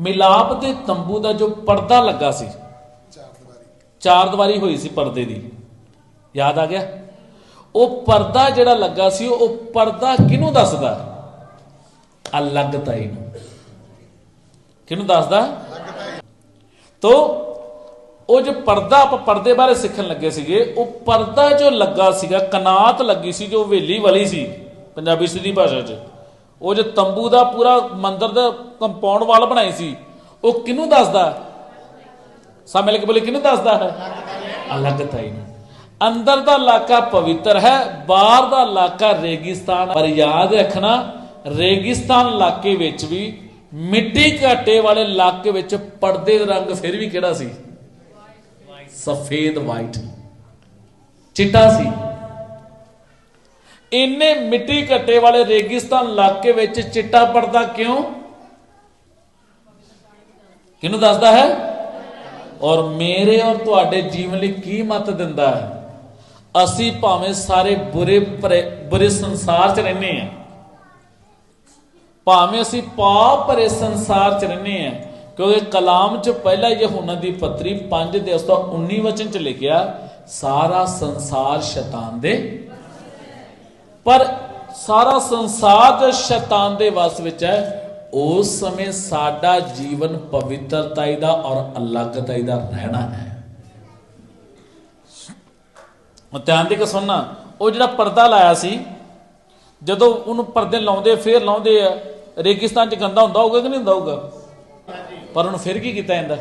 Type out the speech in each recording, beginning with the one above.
ਮਿਲਾਪ ਦੇ ਤੰਬੂ ਦਾ ਜੋ ਪਰਦਾ ਲੱਗਾ ਸੀ। ਚਾਰ ਦੀਵਾਰੀ ਹੋਈ ਸੀ ਪਰਦੇ ਦੀ। ਯਾਦ ਆ ਗਿਆ? ਉਹ ਪਰਦਾ ਜਿਹੜਾ ਲੱਗਾ ਸੀ, ਉਹ ਪਰਦਾ ਕਿਹਨੂੰ ਦੱਸਦਾ? ਅਲੱਗਤਾਈ ਨੂੰ। ਕਿਹਨੂੰ ਦੱਸਦਾ? ਤੋ, ਉਹ ਜੋ ਪਰਦਾ ਆਪਾਂ ਪਰਦੇ ਬਾਰੇ ਸਿੱਖਣ ਲੱਗੇ ਸੀਗੇ, ਉਹ ਪਰਦਾ ਜੋ ਲੱਗਾ ਸੀਗਾ, ਕਨਾਤ ਲੱਗੀ ਸੀ, ਜੋ ਹਵੇਲੀ ਵਾਲੀ ਸੀ, ਪੰਜਾਬੀ ਸਿੱਧੀ ਭਾਸ਼ਾ 'ਚ। ਉਹ ਜੋ ਤੰਬੂ ਦਾ ਪੂਰਾ ਮੰਦਰ ਦਾ ਕੰਪਾਊਂਡ ਵਾਲ ਬਣਾਈ ਸੀ, ਉਹ ਕਿਹਨੂੰ ਦੱਸਦਾ? ਸਾ ਮਿਲ ਕੇ ਬੋਲੇ, ਕਿਹਨੂੰ ਦੱਸਦਾ ਹੈ? ਅਲੱਗਤਾਈ ਨੂੰ। ਅੰਦਰ ਦਾ ਇਲਾਕਾ ਪਵਿੱਤਰ ਹੈ, ਬਾਹਰ ਦਾ ਇਲਾਕਾ ਰੇਗਿਸਤਾਨ। ਪਰ ਯਾਦ ਰੱਖਣਾ, ਰੇਗਿਸਤਾਨ ਇਲਾਕੇ ਵਿੱਚ ਵੀ ਮਿੱਟੀ ਘਾਟੇ ਵਾਲੇ ਇਲਾਕੇ ਵਿੱਚ ਪਰਦੇ ਦਾ ਰੰਗ ਫਿਰ ਵੀ ਕਿਹੜਾ ਸੀ? ਸਫੇਦ ਵਾਈਟ ਚਿੱਟਾ ਸੀ। ਇੰਨੇ ਮਿੱਟੀ ਘੱਟੇ ਵਾਲੇ ਰੇਗਿਸਤਾਨ ਇਲਾਕੇ ਵਿੱਚ ਚਿੱਟਾ ਪਰਦਾ ਕਿਉਂ? ਕਿਹਨੂੰ ਦੱਸਦਾ ਹੈ? ਔਰ ਮੇਰੇ ਔਰ ਤੁਹਾਡੇ ਜੀਵਨ ਲਈ ਕੀ ਮਤ ਦਿੰਦਾ ਹੈ? ਅਸੀਂ ਭਾਵੇਂ ਸਾਰੇ ਬੁਰੇ ਬੁਰੇ ਸੰਸਾਰ 'ਚ ਰਹਿੰਦੇ ਆ ਭਾਵੇਂ ਅਸੀਂ ਪਾਪ ਭਰੇ ਸੰਸਾਰ 'ਚ ਰਹਿੰਦੇ ਆ ਕਿਉਂਕਿ ਕਲਾਮ 'ਚ ਪਹਿਲਾ ਯਹੋਨਾ ਦੀ ਪੱਤਰੀ 5 ਦੇ ਉਸ 19 ਵਚਨ 'ਚ ਲਿਖਿਆ, ਸਾਰਾ ਸੰਸਾਰ ਸ਼ੈਤਾਨ ਦੇ ਪਰ ਸਾਰਾ ਸੰਸਾਰ ਜੋ ਸ਼ੈਤਾਨ ਦੇ ਵਸ ਵਿੱਚ ਹੈ, ਉਸ ਸਮੇਂ ਸਾਡਾ ਜੀਵਨ ਪਵਿੱਤਰਤਾਈ ਦਾ ਔਰ ਅਲੱਗਤਾਈ ਦਾ ਰਹਿਣਾ ਹੈ। ਧਿਆਨ ਦੇ ਕੇ ਸੁਣਨਾ, ਉਹ ਜਿਹੜਾ ਪਰਦਾ ਲਾਇਆ ਸੀ, ਜਦੋਂ ਉਹਨੂੰ ਪਰਦੇ ਲਾਉਂਦੇ, ਫੇਰ ਲਾਉਂਦੇ ਆ, ਰੇਗਿਸਤਾਨ 'ਚ ਗੰਦਾ ਹੁੰਦਾ ਹੋਊਗਾ ਕਿ ਨਹੀਂ ਹੁੰਦਾ ਹੋਊਗਾ? ਪਰ ਉਹਨੂੰ ਫਿਰ ਕੀ ਕੀਤਾ ਜਾਂਦਾ?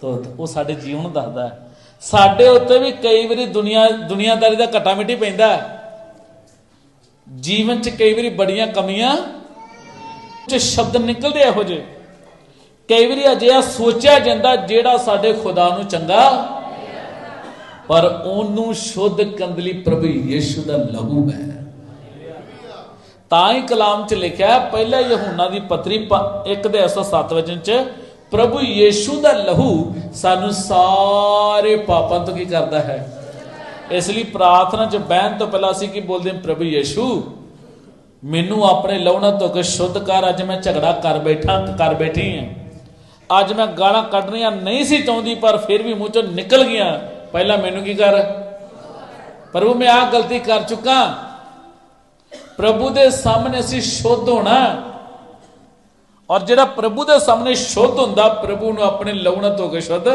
ਤੋ ਉਹ ਸਾਡੇ ਜੀਵਨ ਦੱਸਦਾ ਹੈ। ਸਾਡੇ ਉੱਤੇ ਵੀ ਕਈ ਵਾਰੀ ਦੁਨੀਆ, ਦੁਨੀਆਦਾਰੀ ਦਾ ਘਟਾ ਮਿੱਟੀ ਪੈਂਦਾ ਹੈ। ਜੀਵਨ 'ਚ ਕਈ ਵਾਰੀ ਬੜੀਆਂ ਕਮੀਆਂ ਚ ਸ਼ਬਦ ਨਿਕਲਦੇ ਇਹੋ ਜਿਹੇ। ਕਈ ਵਾਰੀ ਅਜਿਹਾ ਸੋਚਿਆ ਜਾਂਦਾ ਜਿਹੜਾ ਸਾਡੇ ਖੁਦਾ ਨੂੰ ਚੰਗਾ। ਪਰ ਉਹਨੂੰ ਸ਼ੁੱਧ ਕਰਨ ਪ੍ਰਭੂ ਯੇਸ਼ੂ ਦਾ ਲਹੂ ਹੈ। ਤਾਂ ਹੀ ਕਲਾਮ 'ਚ ਲਿਖਿਆ ਹੈ, ਪਹਿਲਾ ਯਹੂਨਾ ਦੀ ਪਤਰੀ 1 ਦੇ 107 ਵਚਨ 'ਚ ਪ੍ਰਭੂ ਯੇਸ਼ੂ ਦਾ ਲਹੂ ਸਾਨੂੰ ਸਾਰੇ ਪਾਪਾਂ ਤੋਂ ਕੀ ਕਰਦਾ ਹੈ? ਇਸ ਲਈ ਪ੍ਰਾਰਥਨਾ 'ਚ ਬਹਿਣ ਤੋਂ ਪਹਿਲਾਂ ਅਸੀਂ ਕੀ ਬੋਲਦੇ ਹਾਂ? ਪ੍ਰਭੂ ਯੀਸ਼ੂ, ਮੈਨੂੰ ਆਪਣੇ ਲਹੂ ਨਾਲ ਧੋ ਸ਼ੁੱਧ ਕਰ, ਅੱਜ ਮੈਂ ਝਗੜਾ ਕਰ ਬੈਠਾ, ਕਰ ਬੈਠੀ ਹਾਂ। ਅੱਜ ਮੈਂ ਗਾਲਾਂ ਕੱਢਣੀਆਂ ਨਹੀਂ ਸੀ ਚਾਹੁੰਦੀ, ਪਰ ਫਿਰ ਵੀ ਮੂੰਹ ਚੋਂ ਨਿਕਲ ਗਈਆਂ। ਪਹਿਲਾਂ ਮੈਨੂੰ ਕੀ ਕਰ? ਪ੍ਰਭੂ, ਮੈਂ ਆਹ ਗਲਤੀ ਕਰ ਚੁੱਕਾ। ਪ੍ਰਭੂ ਦੇ ਸਾਹਮਣੇ ਅਸੀਂ ਸ਼ੁੱਧ ਹੋਣਾ। ਔਰ ਜਿਹੜਾ ਪ੍ਰਭੂ ਦੇ ਸਾਹਮਣੇ ਸ਼ੁੱਧ ਹੁੰਦਾ, ਪ੍ਰਭੂ ਨੂੰ ਆਪਣੇ ਲਹੂ ਨਾਲ ਧੋ ਕੇ ਸ਼ੁੱਧ